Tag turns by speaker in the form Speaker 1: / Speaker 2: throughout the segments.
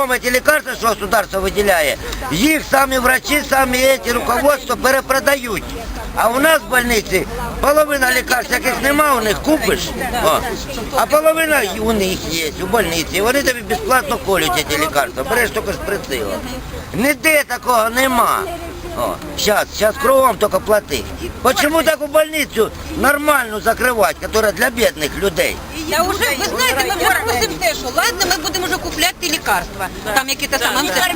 Speaker 1: Эти лекарства, що государство виділяє, їх самі врачі, самі эти руководство перепродають. А у нас в больниці половина лекарств, яких нема, у них купиш, о, а половина у них є, у больниці. Вони тобі безплатно колють ці лекарства, береш тільки з прицілом. Ніде такого нема. О, сейчас, сейчас кругом только плати. Почему так у больницю нормальну закривати, яка для бідних людей?
Speaker 2: Я уже, ви знаєте, ми вже те, що купляти лікарства, там які-то там,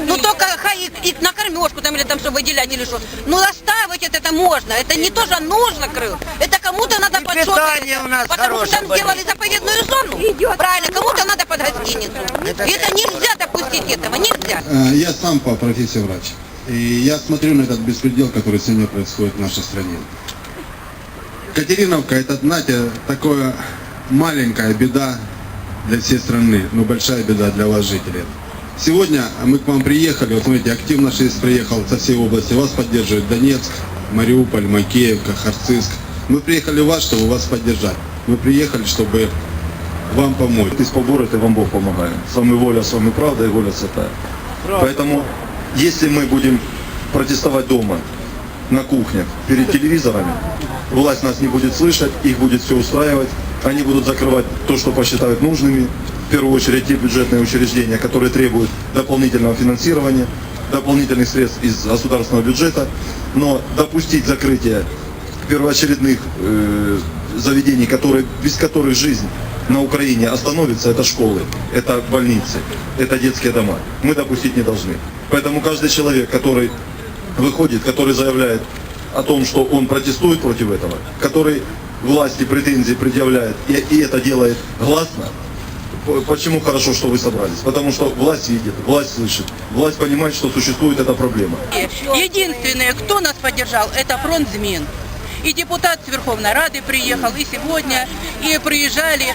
Speaker 2: ну тільки хай і, і на кормежку там, или там, що виділяти, или що. Ну оставить это, это можно, это не то, что нужно, крыл, это кому-то надо
Speaker 1: И
Speaker 2: под что-то
Speaker 1: питание
Speaker 2: это.
Speaker 1: у нас
Speaker 2: Потому что
Speaker 1: хорошее
Speaker 2: там
Speaker 1: было.
Speaker 2: сделали заповедную зону, правильно, кому-то надо под гостиницу.
Speaker 1: Это
Speaker 2: И это нельзя допустить этого, нельзя.
Speaker 3: Э, Я сам по профессии врач. И я смотрю на этот беспредел, который сегодня происходит в нашей стране. Катериновка, это, знаете, такое маленькая беда для всей страны, но большая беда для вас, жителей. Сегодня мы к вам приехали, вот смотрите, актив наш есть приехал со всей области, вас поддерживает Донецк, Мариуполь, Макеевка, Харциск. Мы приехали в вас, чтобы вас поддержать. Мы приехали, чтобы вам помочь.
Speaker 4: Ты поборет, и вам Бог помогает. С вами воля, с вами правда и воля святая. Поэтому, если мы будем протестовать дома, на кухнях, перед телевизорами, власть нас не будет слышать, их будет все устраивать, они будут закрывать то, что посчитают нужными, в первую очередь те бюджетные учреждения, которые требуют дополнительного финансирования, дополнительных средств из государственного бюджета, но допустить закрытие первоочередных э, заведений, которые, без которых жизнь на Украине остановится, это школы, это больницы, это детские дома. Мы допустить не должны. Поэтому каждый человек, который выходит, который заявляет о том, что он протестует против этого, который власти претензии предъявляет и, и это делает гласно, Почему хорошо, что вы собрались? Потому что власть видит, власть слышит, власть понимает, что существует эта проблема.
Speaker 5: Единственное, кто нас поддержал, это фронт ЗМИН. И депутат Верховной Рады приехал, и сегодня, и приезжали